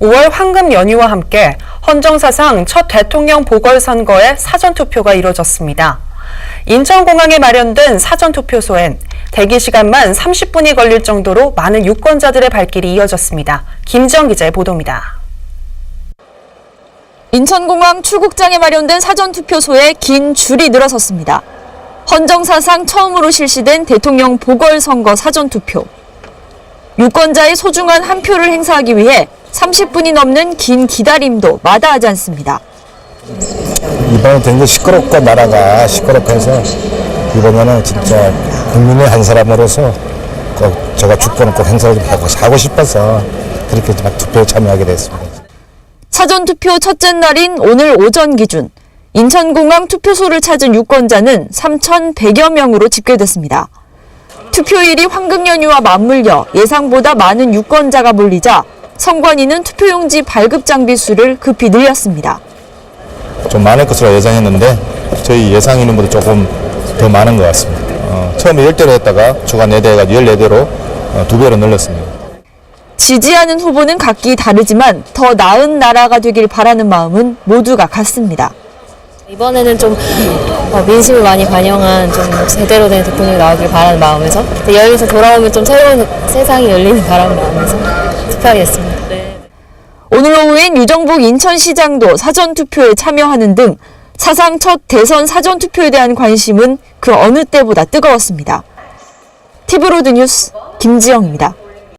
5월 황금 연휴와 함께 헌정사상 첫 대통령 보궐선거의 사전투표가 이뤄졌습니다. 인천공항에 마련된 사전투표소엔 대기 시간만 30분이 걸릴 정도로 많은 유권자들의 발길이 이어졌습니다. 김지영 기자의 보도입니다. 인천공항 출국장에 마련된 사전투표소에 긴 줄이 늘어섰습니다. 헌정사상 처음으로 실시된 대통령 보궐선거 사전투표. 유권자의 소중한 한 표를 행사하기 위해 30분이 넘는 긴 기다림도 마다하지 않습니다. 이번에 굉장히 시끄럽고 나라가 시끄럽고 해서 이번에는 진짜 국민의 한 사람으로서 꼭 제가 주권을 꼭 행사를 좀 하고, 하고 싶어서 그렇게 막 투표에 참여하게 됐습니다. 사전 투표 첫째 날인 오늘 오전 기준 인천공항 투표소를 찾은 유권자는 3,100여 명으로 집계됐습니다. 투표일이 황금 연휴와 맞물려 예상보다 많은 유권자가 몰리자 선관위는 투표용지 발급 장비 수를 급히 늘렸습니다. 좀 많을 것으로 예상했는데 저희 예상 인원보다 조금 더 많은 것 같습니다. 어, 처음에 10대로 했다가 주간 4대 해가지고 14대로 어, 두 배로 늘렸습니다. 지지하는 후보는 각기 다르지만 더 나은 나라가 되길 바라는 마음은 모두가 같습니다. 이번에는 좀 어, 민심을 많이 반영한 좀 제대로 된 대통령이 나오길 바라는 마음에서 또 여기서 돌아오면 좀 새로운 세상이 열리는 바라는 마음에서 투표하게 됐습니다. 오늘 오후엔 유정복 인천시장도 사전투표에 참여하는 등 사상 첫 대선 사전투표에 대한 관심은 그 어느 때보다 뜨거웠습니다. 티브로드 뉴스 김지영입니다.